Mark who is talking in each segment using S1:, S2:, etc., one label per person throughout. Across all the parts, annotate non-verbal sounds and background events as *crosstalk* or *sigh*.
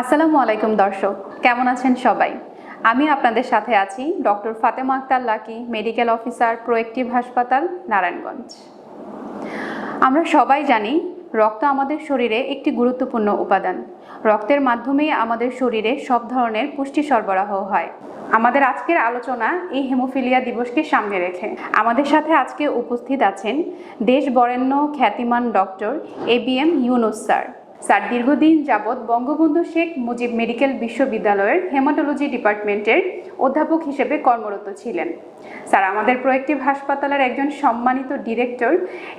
S1: আসসালামু আলাইকুম দর্শক, কেমন আছেন সবাই? আমি আপনাদের সাথে আছি doctor Fatema Akter Lucky, medical officer proactive হাসপাতাল, নারায়ণগঞ্জ। আমরা সবাই জানি রক্ত আমাদের শরীরে একটি গুরুত্বপূর্ণ উপাদান। রক্তের মাধ্যমেই আমাদের শরীরে সব ধরনের পুষ্টি সরবরাহ হয়। আমাদের আজকের আলোচনা এই হেমোফিলিয়া দিবসকে সামনে রেখে। আমাদের সাথে আজকে উপস্থিত আছেন দেশ বরেণ্য খ্যাতিমান doctor A B M Yunus sir. Sir দীর্ঘদিন যাবৎ বঙ্গবন্ধু শেখ মুজিব মেডিকেল বিশ্ববিদ্যালয়ের হেমাটোলজি ডিপার্টমেন্টের অধ্যাপক হিসেবে কর্মরত ছিলেন। স্যার আমাদের প্রোয়েক্টিভ হাসপাতালের একজন সম্মানিত ডিরেক্টর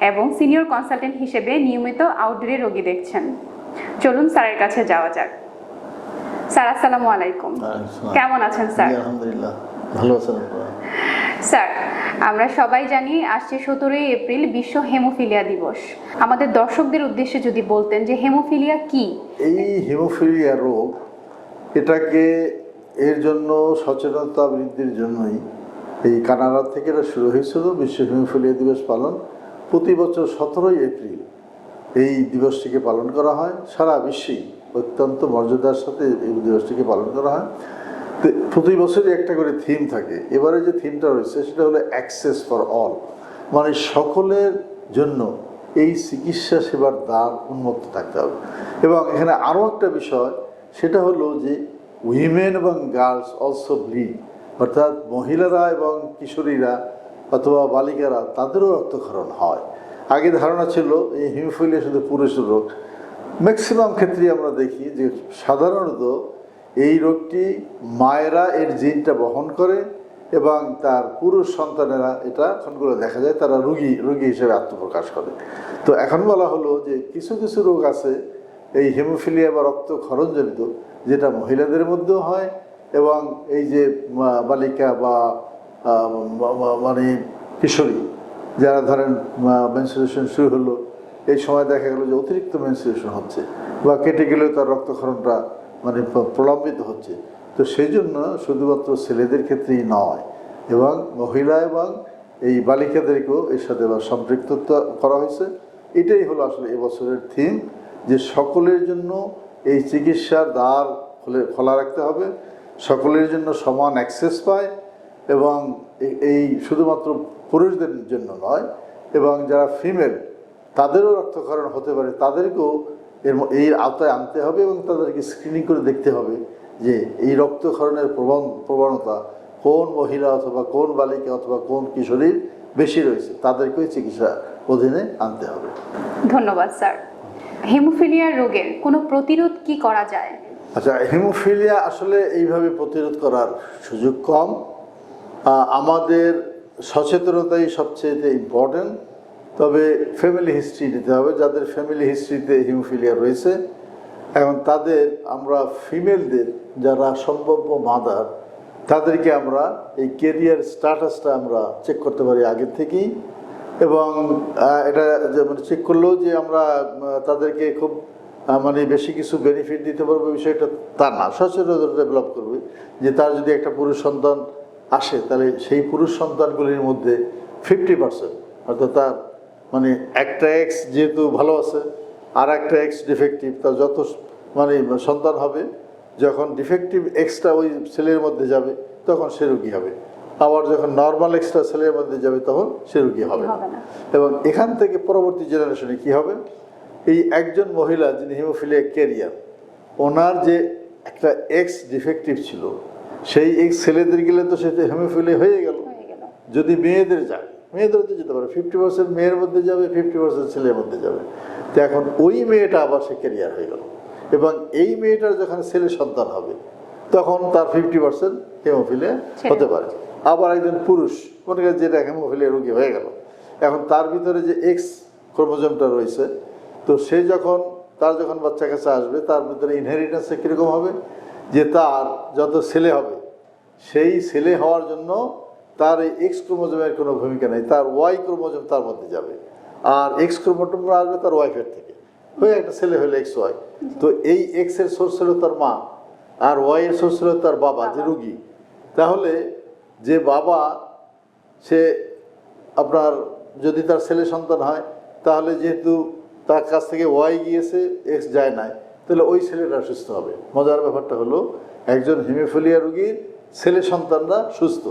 S1: এবং সিনিয়র কনসালটেন্ট হিসেবে নিয়মিত আউটডোরে রোগী দেখছেন। চলুন স্যারের কাছে যাওয়া যাক। স্যার আসসালামু আলাইকুম। কেমন আছেন স্যার?
S2: আলহামদুলিল্লাহ। ভালো আছেন
S1: স্যার আমরা সবাই জানি আসছে সতেরোই এপ্রিল বিশ্ব হেমোফিলিয়া দিবস। আমাদের দর্শকদের উদ্দেশ্যে যদি বলতেন যে হেমোফিলিয়া কি?
S2: এই হেমোফিলিয়া রোগ এটাকে এর জন্য সচেতনতা বৃদ্ধির জন্যই এই কানাডা থেকে এটা শুরু হয়েছিল, বিশ্ব হিমোফিলিয়া দিবস পালন। প্রতি বছর সতেরোই এপ্রিল এই দিবসটিকে পালন করা হয়। সারা বিশ্বেই অত্যন্ত মর্যাদার সাথে এই দিবসটিকে পালন করা হয়। প্রতি বছরই একটা করে থিম থাকে। এবারে যে থিমটা রয়েছে, সেটা হলো অ্যাক্সেস ফর অল মানে সকলের জন্য এই চিকিৎসা সেবার দ্বার উন্মুক্ত থাকতে হবে। এবং এখানে আরও একটা বিষয়, সেটা হলো যে উইমেন এবং গার্লস অলসো ব্লিড অর্থাৎ মহিলারা এবং কিশোরীরা অথবা বালিকারা, তাদেরও রক্তক্ষরণ হয়। আগে ধারণা ছিল এই হিমোফিলিয়া শুধু পুরুষের রোগ। ম্যাক্সিমাম ক্ষেত্রে আমরা দেখি যে সাধারণত এই রোগটি মায়েরা এর জিনটা বহন করে এবং তার পুরুষ সন্তানেরা এটা এখনগুলো দেখা যায়, তারা রুগী রুগী হিসেবে আত্মপ্রকাশ করে। তো এখন বলা হলো যে কিছু কিছু রোগ আছে, এই হেমোফিলিয়া বা রক্ত রক্তক্ষরণজনিত যেটা মহিলাদের মধ্যেও হয় এবং এই যে বালিকা বা মানে কিশোরী, যারা ধরেন মেনসুরেশন শুরু হলো, এই সময় দেখা গেলো যে অতিরিক্ত মেনসুরেশন হচ্ছে বা কেটে গেলেও তার রক্তক্ষরণটা মানে প্রলম্বিত হচ্ছে। তো সেই জন্য শুধুমাত্র ছেলেদের ক্ষেত্রেই নয়, এবং মহিলা এবং এই বালিকাদেরকেও এর সাথে আবার সম্পৃক্তত্ব করা হয়েছে। এটাই হলো আসলে এবছরের থিম যে সকলের জন্য এই চিকিৎসার দ্বার খুলে, খোলা রাখতে হবে, সকলের জন্য সমান অ্যাক্সেস পায়, এবং এই শুধুমাত্র পুরুষদের জন্য নয়, এবং যারা ফিমেল তাদেরও রক্তক্ষরণ হতে পারে, তাদেরকেও এর এই আওতায় আনতে হবে এবং তাদেরকে স্ক্রিনিং করে দেখতে হবে যে এই রক্তক্ষরণের প্রবণ প্রবণতা কোন মহিলা অথবা কোন বালিকা অথবা কোন কিশোরীর বেশি রয়েছে তাদেরকেই চিকিৎসা অধীনে আনতে হবে।
S1: ধন্যবাদ স্যার। হেমোফিলিয়া রোগের কোনো প্রতিরোধ কি করা যায়?
S2: আচ্ছা হিমোফিলিয়া আসলে এইভাবে প্রতিরোধ করার সুযোগ কম। আমাদের সচেতনতাই সবচেয়ে ইম্পর্ট্যান্ট তবে ফ্যামিলি হিস্ট্রি নিতে হবে। যাদের ফ্যামিলি হিস্ট্রিতে হিমোফিলিয়া রয়েছে এখন তাদের আমরা ফিমেলদের যারা সম্ভাব্য মাদার তাদেরকে আমরা এই কেরিয়ার স্ট্যাটাসটা আমরা চেক করতে পারি আগের থেকেই। এবং এটা যেমন চেক করলেও যে আমরা তাদেরকে খুব মানে বেশি কিছু বেনিফিট দিতে পারব বিষয়টা তা না। সচেতনতা ডেভেলপ করবে যে তার যদি একটা পুরুষ সন্তান আসে, তাহলে সেই পুরুষ সন্তানগুলির মধ্যে ফিফটি পার্সেন্ট অর্থাৎ তার মানে একটা এক্স যেহেতু ভালো আছে আর একটা এক্স ডিফেক্টিভ তার যত মানে সন্তান হবে যখন ডিফেক্টিভ এক্সটা ওই ছেলের মধ্যে যাবে তখন সে রুগী হবে। আবার যখন নর্মাল এক্সটা ছেলের মধ্যে যাবে তখন সে রুগী হবে। এবং এখান থেকে পরবর্তী জেনারেশনে কি হবে? এই একজন মহিলা যিনি হিমোফিলিয়া ক্যারিয়ার ওনার যে একটা এক্স ডিফেক্টিভ ছিল সেই এক্স ছেলেদের গেলে তো সেটা হিমোফিলিয়া হয়ে গেল।
S1: হয়ে গেল।
S2: যদি মেয়েদের যায় মেয়েদের তো যেতে পারে। ফিফটি পার্সেন্ট মেয়ের মধ্যে যাবে ফিফটি পার্সেন্ট ছেলের মধ্যে যাবে। তো এখন ওই মেয়েটা আবার সে ক্যারিয়ার হয়ে গেল। এবং এই মেয়েটার যখন ছেলে সন্তান হবে তখন তার ফিফটি পার্সেন্ট হেমোফিলিয়া
S1: ছেলে।
S2: হতে পারে। আবার একজন পুরুষ মনে করেন যেটা হেমোফিলিয়া রোগী হয়ে গেল। এখন তার ভিতরে যে এক্স ক্রোমোজোমটা রয়েছে তো সে যখন তার যখন বাচ্চা কাছে আসবে তার ভিতরে ইনহেরিটেন্সে কীরকম হবে? যে তার যত ছেলে হবে সেই ছেলে হওয়ার জন্য তার এই এক্স ক্রোমোজোমের কোনো ভূমিকা নেই তার ওয়াই ক্রোমোজোম তার মধ্যে যাবে। আর এক্স ক্রোমোজোমরা আসবে তার ওয়াইফের থেকে। হয়ে একটা ছেলে হলে এক্স ওয়াই তো এই এক্সের সোর্স হলো তার মা আর ওয়াই এর সোর্স হলো তার বাবা যে রুগী। তাহলে যে বাবা সে আপনার যদি তার ছেলে সন্তান হয় তাহলে যেহেতু তার কাছ থেকে ওয়াই গিয়েছে এক্স যায় নাই তাহলে ওই ছেলেটা সুস্থ হবে। মজার ব্যাপারটা হলো একজন হিমোফিলিয়া রুগীর ছেলে সন্তানরা সুস্থ।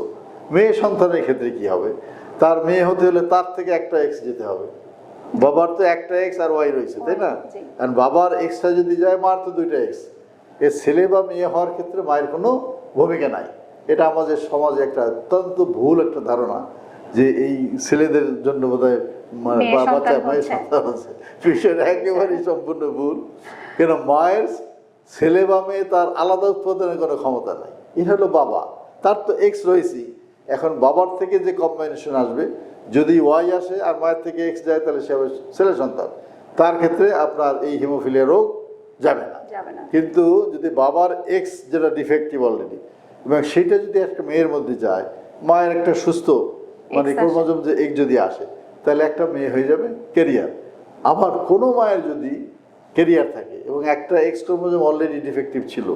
S2: মেয়ে সন্তানের ক্ষেত্রে কি হবে? তার মেয়ে হতে হলে তার থেকে একটা এক্স যেতে হবে। বাবার তো একটা এক্স আর ওয়াই রয়েছে তাই না। আর বাবার এক্সটা যদি যায় মার তো দুইটা এক্স এ ছেলে বা মেয়ে হওয়ার ক্ষেত্রে মায়ের কোনো ভূমিকা নাই। এটা আমাদের সমাজে একটা অত্যন্ত ভুল একটা ধারণা যে এই ছেলেদের জন্য বোধ হয় বাচ্চা মায়ের। সন্তান আছে বিষয়টা একেবারেই সম্পূর্ণ ভুল। কেন মায়ের ছেলে বা মেয়ে তার আলাদা উৎপাদনের কোনো ক্ষমতা নাই। এটা হলো বাবা। তার তো এক্স রয়েছেই। এখন বাবার থেকে যে কম্বাইনেশন আসবে যদি ওয়াই আসে আর মায়ের থেকে এক্স যায় তাহলে সে হবে ছেলে সন্তান। তার ক্ষেত্রে আপনার এই হিমোফিলিয়া রোগ যাবে না। কিন্তু যদি বাবার এক্স যেটা ডিফেক্টিভ অলরেডি এবং সেটা যদি একটা মেয়ের মধ্যে যায় মায়ের একটা সুস্থ মানে
S1: আসে।
S2: যে এক্স যদি আসে তাহলে একটা মেয়ে হয়ে যাবে কেরিয়ার আবার কোনো মায়ের যদি কেরিয়ার থাকে এবং একটা এক্স ক্রোমোজোম অলরেডি ডিফেক্টিভ ছিল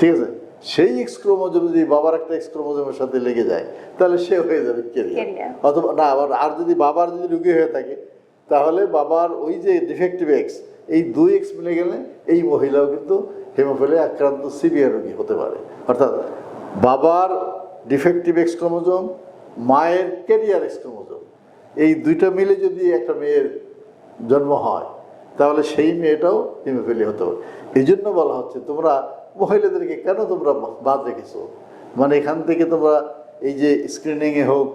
S2: ঠিক আছে? সেই এক্স ক্রোমোজোম যদি বাবার একটা এক্স ক্রোমোজোমের সাথে লেগে যায় তাহলে সে হয়ে যাবে কেরিয়ার। অথবা না আবার আর যদি বাবার যদি রুগী হয়ে থাকে তাহলে বাবার ওই যে ডিফেক্টিভ এক্স এই দুই এক্স মিলে গেলে এই মহিলাও কিন্তু হেমোফিলে আক্রান্ত সিভিয়ার রোগী হতে পারে। অর্থাৎ বাবার ডিফেক্টিভ এক্স ক্রোমোজোম মায়ের ক্যারিয়ার এক্স ক্রোমোজোম এই দুইটা মিলে যদি একটা মেয়ের জন্ম হয় তাহলে সেই মেয়েটাও হিমোফিলি হতে পারে। এই জন্য বলা হচ্ছে তোমরা মহিলাদেরকে কেন তোমরা বাদ রেখেছো? মানে এখান থেকে তোমরা এই যে স্ক্রিনিংয়ে হোক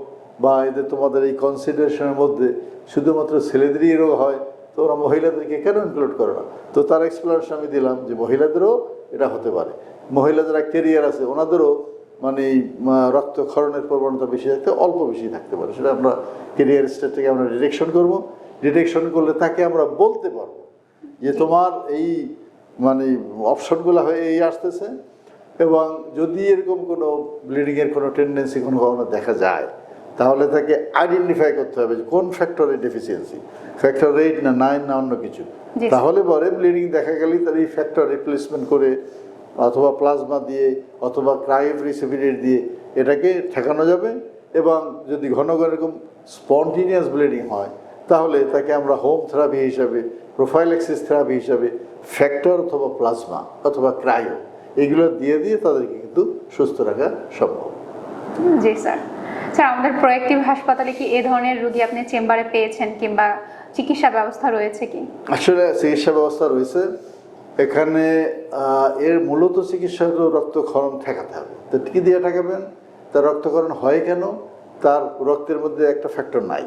S2: বা এদের তোমাদের এই কনসিডারেশনের মধ্যে শুধুমাত্র ছেলেদেরই রোগ হয়, তোমরা মহিলাদেরকে কেন ইনক্লুড করো না? তো তার এক্সপ্লেনেশন আমি দিলাম যে মহিলাদেরও এটা হতে পারে। মহিলা যারা কেরিয়ার আছে, ওনাদেরও মানে রক্তক্ষরণের প্রবণতা বেশি থাকতে, অল্প বেশি থাকতে পারে। সেটা আমরা কেরিয়ার স্টেট থেকে আমরা ডিটেকশন করব। ডিটেকশন করলে তাকে আমরা বলতে পারব যে তোমার এই মানে অপশনগুলো হয়ে এই আসতেছে। এবং যদি এরকম কোনো ব্লিডিংয়ের কোনো টেন্ডেন্সি কোনো কখনো দেখা যায় তাহলে তাকে আইডেন্টিফাই করতে হবে যে কোন ফ্যাক্টরের ডেফিসিয়েন্সি ফ্যাক্টর এইট না নাইন না অন্য কিছু? তাহলে পরে ব্লিডিং দেখা গেলেই তার এই ফ্যাক্টর রিপ্লেসমেন্ট করে অথবা প্লাজমা দিয়ে অথবা ক্রায়োপ্রিসিপিরেট দিয়ে এটাকে ঠেকানো যাবে। এবং যদি ঘন ঘন এরকম স্পন্টিনিয়াস ব্লিডিং হয় তাহলে তাকে আমরা হোম থেরাপি হিসাবে প্রোফাইলেক্সিস থেরাপি হিসাবে ফ্যাক্টর অথবা প্লাজমা অথবা ক্রায়ো এগুলো দিয়ে দিয়ে তাদেরকে কিন্তু সুস্থ রাখা সম্ভব।
S1: জি স্যার স্যার আমাদের প্রোয়েক্টিভ হাসপাতালে কি এ ধরনের রোগী আপনি চেম্বারে পেয়েছেন কিংবা চিকিৎসা ব্যবস্থা রয়েছে কি?
S2: আসলে চিকিৎসা ব্যবস্থা রয়েছে। এখানে এর মূলত চিকিৎসা হলো রক্তক্ষরণ ঠেকাতে হবে। তো কী দিয়ে ঠেকাবেন? তার রক্তক্ষরণ হয় কেন? তার রক্তের মধ্যে একটা ফ্যাক্টর নাই।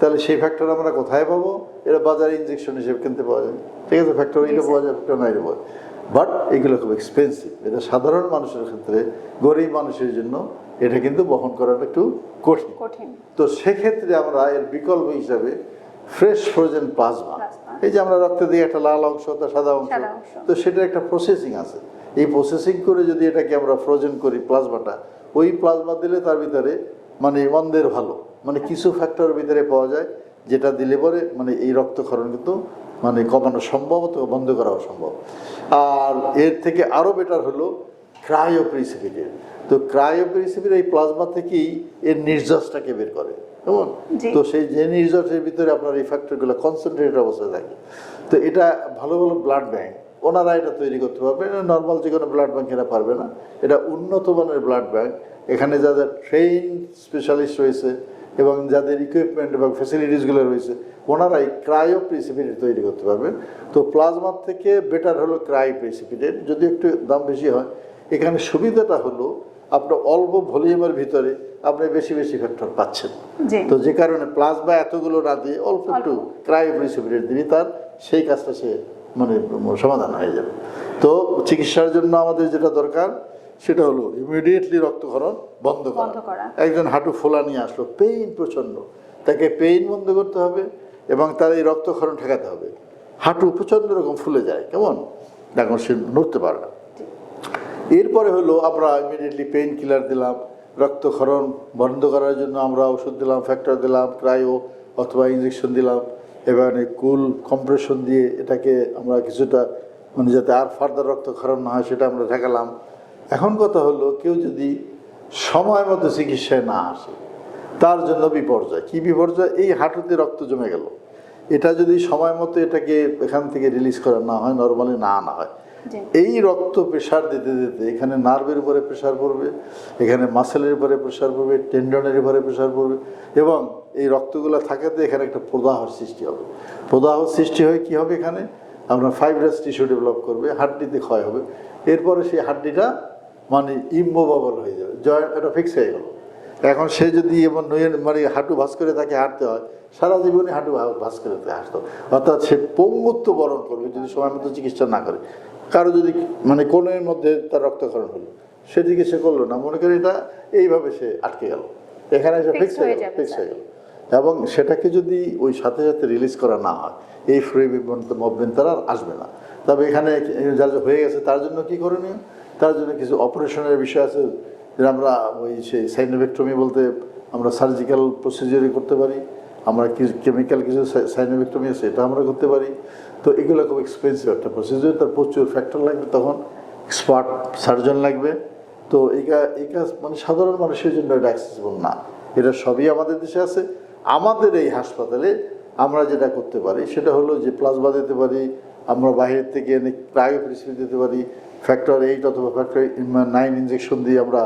S2: তাহলে সেই ফ্যাক্টর আমরা কোথায় পাবো? এটা বাজারে ইনজেকশন হিসেবে কিনতে পাওয়া যায়। ঠিক আছে ফ্যাক্টর এইটা
S1: জি,
S2: পাওয়া যায় ফ্যাক্টর নাই পাওয়া যায়। বাট এগুলো খুব এক্সপেন্সিভ এটা সাধারণ মানুষের ক্ষেত্রে গরিব মানুষের জন্য এটা কিন্তু বহন করাটা একটু কঠিন।
S1: কঠিন।
S2: তো সেক্ষেত্রে আমরা এর বিকল্প হিসাবে ফ্রেশ ফ্রোজেন প্লাজমা এই যে আমরা রক্তে দিয়ে একটা লাল অংশ তা সাদা অংশ তো সেটা একটা প্রসেসিং আছে। এই প্রসেসিং করে যদি এটাকে আমরা ফ্রোজেন করি প্লাজমাটা ওই প্লাজমা দিলে তার ভিতরে মানে মন্দের ভালো। মানে কিছু ফ্যাক্টর ভিতরে পাওয়া যায় যেটা দিলে পরে মানে এই রক্তক্ষরণ কিন্তু মানে কমানো সম্ভব অথবা বন্ধ করাও সম্ভব। আর এর থেকে আরও বেটার হলো ক্রায়োপ্রিসিপিটেট তো ক্রায়োপ্রিসিপিট এই প্লাজমা থেকেই এর নির্যাসটাকে বের করে কেমন? তো সেই যে নির্যাসের ভিতরে আপনার এই ফ্যাক্টরগুলো কনসেন্ট্রেটেড অবস্থায় থাকে। তো এটা ভালো ভালো ব্লাড ব্যাঙ্ক ওনারা এটা তৈরি করতে পারবে এটা নর্মাল যে কোনো ব্লাড ব্যাঙ্ক এরা পারবে না। এটা উন্নত মানের ব্লাড ব্যাঙ্ক এখানে যাদের ট্রেন স্পেশালিস্ট রয়েছে এবং যাদের ইকুইপমেন্ট এবং ফ্যাসিলিটিসগুলো রয়েছে ওনারাই ক্রায়ো প্রিসিপিটেট তৈরি করতে পারবেন। তো প্লাজমার থেকে বেটার হলো ক্রাই প্রিসিপিটেট যদি একটু দাম বেশি হয় এখানে সুবিধাটা হলো আপনার অল্প ভলিউমের ভিতরে আপনি বেশি বেশি ফ্যাক্টর পাচ্ছেন। তো যে কারণে প্লাজমা এতগুলো না দিয়ে অল্প একটু ক্রায়ো ক্রায়োপ্রিসিপিটেট দিলে তার সেই কাজটা সে মানে সমাধান হয়ে যাবে। তো চিকিৎসার জন্য আমাদের যেটা দরকার সেটা হলো ইমিডিয়েটলি রক্তক্ষরণ বন্ধ করা। একজন হাঁটু ফোলা নিয়ে আসলো পেইন প্রচণ্ড। তাকে পেইন বন্ধ করতে হবে এবং তার এই রক্তক্ষরণ ঠেকাতে হবে। হাঁটু প্রচণ্ড রকম ফুলে যায় কেমন? এখন সে নড়তে পারে না। এরপরে হলো আমরা ইমিডিয়েটলি পেইন কিলার দিলাম রক্তক্ষরণ বন্ধ করার জন্য আমরা ওষুধ দিলাম ফ্যাক্টর দিলাম ক্রায়ো অথবা ইঞ্জেকশন দিলাম। এবার কুল কম্প্রেশন দিয়ে এটাকে আমরা কিছুটা মানে যাতে আর ফার্দার রক্তক্ষরণ না হয় সেটা আমরা ঠেকালাম। এখন কথা হলো কেউ যদি সময় মতো চিকিৎসায় না আসে তার জন্য বিপর্যয়। কি বিপর্যয়? এই হাঁটুতে রক্ত জমে গেল। এটা যদি সময় মতো এটাকে এখান থেকে রিলিজ করা না হয় নর্মালি না আনা হয়। এই রক্ত প্রেশার দিতে দিতে এখানে নার্ভের উপরে প্রেশার পড়বে এখানে মাসেলের উপরে প্রেশার পড়বে টেন্ডনের উপরে প্রেশার পড়বে এবং এই রক্তগুলো থাকাতে এখানে একটা প্রদাহর সৃষ্টি হবে। প্রদাহ সৃষ্টি হয়ে কি হবে এখানে? আপনার ফাইব্রাস টিস্যু ডেভেলপ করবে হাড্ডিতে ক্ষয় হবে। এরপরে সেই হাড্ডিটা মানে ইমোভাবল হয়ে যাবে। জয়েন্ট এটা ফিক্স হয়ে গেল। এখন সে যদি এমন নয়ে মানে হাঁটু ভাস করে তাকে হাঁটতে হয় সারা জীবনে হাঁটু ভাস করে তাকে হাঁটতে হয়। অর্থাৎ সে পঙ্গুত্ব বরণ করবে যদি সময় মতো চিকিৎসা না করে। কারও যদি মানে কোনের মধ্যে তার রক্তক্ষরণ হলো সে চিকিৎসা করল না মনে করি এটা এইভাবে সে আটকে গেল। এখানে এসে ফিক্স হয়ে গেল ফিক্স হয়ে গেল। এবং সেটাকে যদি ওই সাথে সাথে রিলিজ করা না হয় এই ফ্রি মুভমেন্ট তারা আর আসবে না। তবে এখানে যার হয়ে গেছে তার জন্য কি করণীয়? তার জন্য কিছু অপারেশনের বিষয় আছে। যে আমরা ওই সেই সাইনোভেক্টমি বলতে আমরা সার্জিক্যাল প্রসিজারই করতে পারি, আমরা কিছু কেমিক্যাল কিছু সাইনোভেক্টমি আছে, এটা আমরা করতে পারি। তো এগুলো খুব এক্সপেন্সিভ একটা প্রসিজার তার প্রচুর ফ্যাক্টর লাগবে তখন এক্সপার্ট সার্জন লাগবে। তো কা- এই কাজ মানে সাধারণ মানুষের জন্য এটা অ্যাক্সেসিবল না। এটা সবই আমাদের দেশে আছে। আমাদের এই হাসপাতালে আমরা যেটা করতে পারি, সেটা হলো যে প্লাজমা দিতে পারি আমরা বাইরের থেকে এনে প্রায় পরিস্থিতি দিতে পারি। ফ্যাক্টর এইট অথবা ফ্যাক্টর নাইন ইঞ্জেকশন দিয়ে আমরা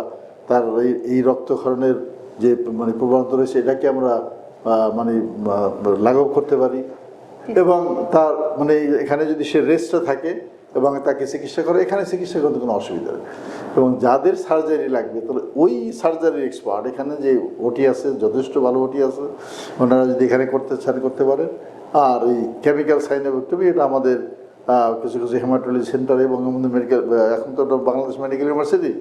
S2: তার এই এই রক্তক্ষরণের যে মানে প্রবণতা রয়েছে, এটাকে আমরা মানে লাঘব করতে পারি। এবং তার মানে এখানে যদি সে রেস্টটা থাকে এবং তাকে চিকিৎসা করে, এখানে চিকিৎসা করতে কোনো অসুবিধা নেই। এবং যাদের সার্জারি লাগবে, তাহলে ওই সার্জারির এক্সপার্ট এখানে যে ওটি আছে, যথেষ্ট ভালো ওটি আছে, ওনারা যদি এখানে করতে চান করতে পারেন আর এই কেমিক্যাল সাইনোভেক্টমি এটা আমাদের কিছু কিছু হেমাটোলজি সেন্টার এবং মেডিকেল এখন তো বাংলাদেশ মেডিকেল ইউনিভার্সিটি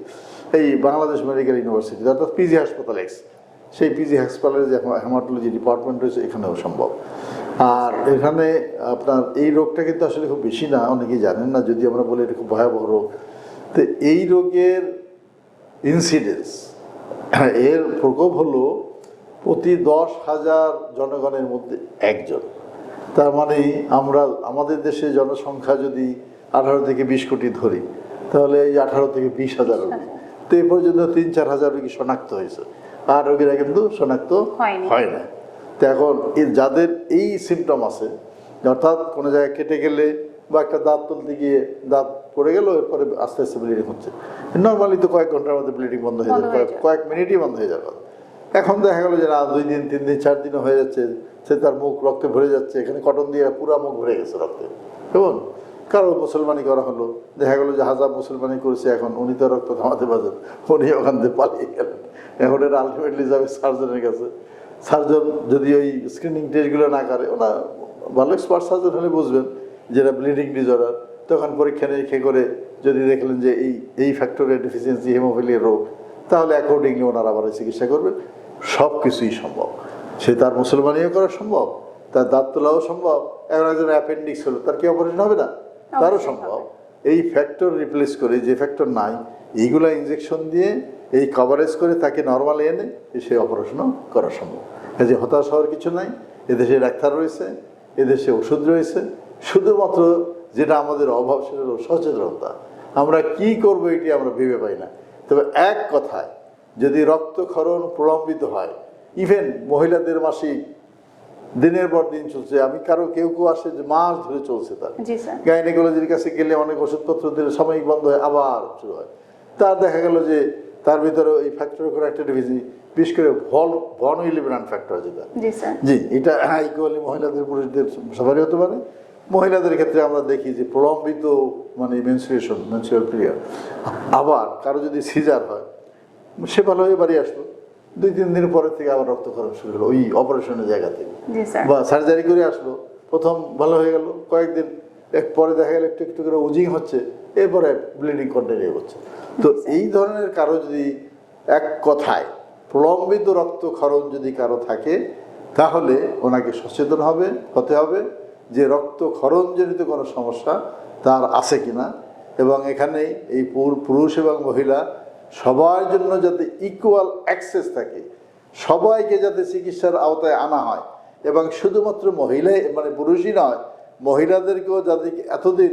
S2: এই বাংলাদেশ মেডিকেল ইউনিভার্সিটি অর্থাৎ পিজি হাসপাতাল এক্স সেই পিজি হাসপাতালের যে হেমাটোলজি ডিপার্টমেন্ট রয়েছে, এখানেও সম্ভব। আর এখানে আপনার এই রোগটা কিন্তু আসলে খুব বেশি না, অনেকেই জানেন না, যদি আমরা বলি এটা খুব ভয়াবহ রোগ। তো এই রোগের ইনসিডেন্স এর প্রকোপ হলো প্রতি দশ হাজার জনগণের মধ্যে একজন। তার মানে আমরা আমাদের দেশে জনসংখ্যা যদি আঠারো থেকে বিশ কোটি ধরি তাহলে এই আঠারো থেকে বিশ হাজার রোগী। তো এ পর্যন্ত তিন চার হাজার রোগী শনাক্ত হয়েছে। আর রোগীরা কিন্তু শনাক্ত হয় না। তো এখন যাদের এই সিমটম আছে অর্থাৎ কোনো জায়গায় কেটে গেলে বা একটা দাঁত তুলতে গিয়ে দাঁত পড়ে গেল এরপরে আস্তে আস্তে ব্লিডিং হচ্ছে। নর্মালি তো কয়েক ঘণ্টার মধ্যে ব্লিডিং বন্ধ হয়ে যাবে কয়েক কয়েক মিনিটই বন্ধ হয়ে যাবে। এখন দেখা গেলো যে না দুই দিন, তিন দিন, চার দিনও হয়ে যাচ্ছে, সে তার মুখ রক্তে ভরে যাচ্ছে, এখানে কটন দিয়ে পুরা মুখ ভরে গেছে রক্তে। কেমন? কারও মুসলমানি করা হলো, দেখা গেলো যে হাজার মুসলমানি করেছে এখন, উনি তো রক্ত থামাতে পারছেন, উনি ওখান থেকে পালিয়ে গেলেন। এখন এটা আলটিমেটলি যাবে সার্জনের কাছে। সার্জন যদি ওই স্ক্রিনিং টেস্টগুলো না করে ওনা ভালো এক্সপার্ট সার্জন হলে বুঝবেন যেটা ব্লিডিং ডিজর্ডার তখন পরীক্ষা নিরীক্ষা করে যদি দেখলেন যে এই এই ফ্যাক্টরের ডেফিসিয়েন্সি হেমোফিলিয়ার রোগ, তাহলে অ্যাকর্ডিংলি ওনারা আবার চিকিৎসা করবেন। সব কিছুই সম্ভব। সে তার মুসলমানিও করা সম্ভব তার দাঁত তোলাও সম্ভব এখন একজন অ্যাপেন্ডিক্স হলো তার কি অপারেশন হবে না? তারও সম্ভব। এই ফ্যাক্টর রিপ্লেস করে যে ফ্যাক্টর নাই এইগুলা ইঞ্জেকশন দিয়ে এই কভারেজ করে তাকে নর্মাল এনে সে অপারেশনও করা সম্ভব। কাজে হতাশ হওয়ার কিছু নাই এদেশে ডাক্তার রয়েছে এদেশে ওষুধ রয়েছে শুধুমাত্র যেটা আমাদের অভাব সেটা হলো সচেতনতা। আমরা কি করব এটি আমরা ভেবে পাই না। তবে এক কথায় যদি রক্তক্ষরণ প্রলম্বিত হয় ইভেন মহিলাদের মাসিক দিনের পর দিন চলছে আমি কারও কেউ কেউ আসে যে মাস ধরে চলছে তার।
S1: স্যার।
S2: কাছে গেলে অনেক ওষুধপত্র দিলে সাময়িক বন্ধ হয় আবার শুরু হয়। তার দেখা গেল যে তার ভিতরে ওই ফ্যাক্টর করে একটা ডিভিজি বিশেষ করে ভল ভন ইলিমিনান ফ্যাক্টর যেটা
S1: জি
S2: জি এটা *laughs* ইকুয়ালি মহিলাদের পুরুষদের সবারই হতে পারে। মহিলাদের ক্ষেত্রে আমরা দেখি যে প্রলম্বিত মানে মেনসুরেশন মেনসুরাল পিরিয়ড আবার কারও যদি সিজার হয় সে ভালো হয়ে বাড়ি আসলো। দুই তিন দিন পরের থেকে আবার রক্তক্ষরণ শুরু হলো ওই অপারেশনের জায়গা থেকে। বা সার্জারি করে আসলো। প্রথম ভালো হয়ে গেল। কয়েকদিন এক পরে দেখা গেল একটু একটু করে উজিং হচ্ছে। এরপরে ব্লিডিং কন্টিনিউ হচ্ছে। তো এই ধরনের কারও যদি এক কথায় প্রলম্বিত রক্ত রক্তক্ষরণ যদি কারও থাকে তাহলে ওনাকে সচেতন হবে হতে হবে যে রক্ত রক্তক্ষরণজনিত কোনো সমস্যা তার আছে কিনা। এবং এখানে এই পুরুষ এবং মহিলা সবার জন্য যাতে ইকুয়াল অ্যাক্সেস থাকে, সবাইকে যাতে চিকিৎসার আওতায় আনা হয়, এবং শুধুমাত্র মহিলাই মানে পুরুষই নয়, মহিলাদেরকেও যাতে এতদিন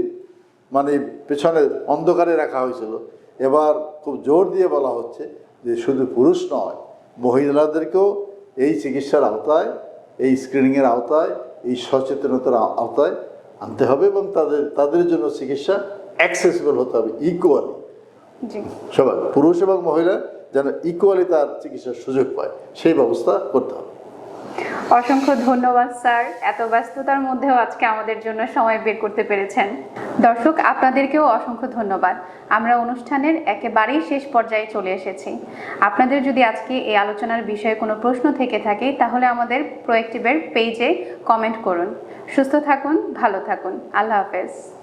S2: মানে পেছনে অন্ধকারে রাখা হয়েছিল। এবার খুব জোর দিয়ে বলা হচ্ছে যে শুধু পুরুষ নয়, মহিলাদেরকেও এই চিকিৎসার আওতায়, এই স্ক্রিনিংয়ের আওতায়, এই সচেতনতার আওতায় আনতে হবে এবং তাদের তাদের জন্য চিকিৎসা অ্যাক্সেসিবল হতে হবে ইকুয়ালি সবাই পুরুষ এবং মহিলা যেন ইকুয়ালি তার চিকিৎসার সুযোগ পায় সেই ব্যবস্থা করতে হবে।
S1: অসংখ্য ধন্যবাদ স্যার। এত ব্যস্ততার মধ্যেও আজকে আমাদের জন্য সময় বের করতে পেরেছেন। দর্শক আপনাদেরকেও অসংখ্য ধন্যবাদ। আমরা অনুষ্ঠানের একেবারেই শেষ পর্যায়ে চলে এসেছি। আপনাদের যদি আজকে এই আলোচনার বিষয়ে কোনো প্রশ্ন থেকে থাকে তাহলে আমাদের প্রোয়েক্টিভের পেজে কমেন্ট করুন। সুস্থ থাকুন ভালো থাকুন। আল্লাহ হাফেজ।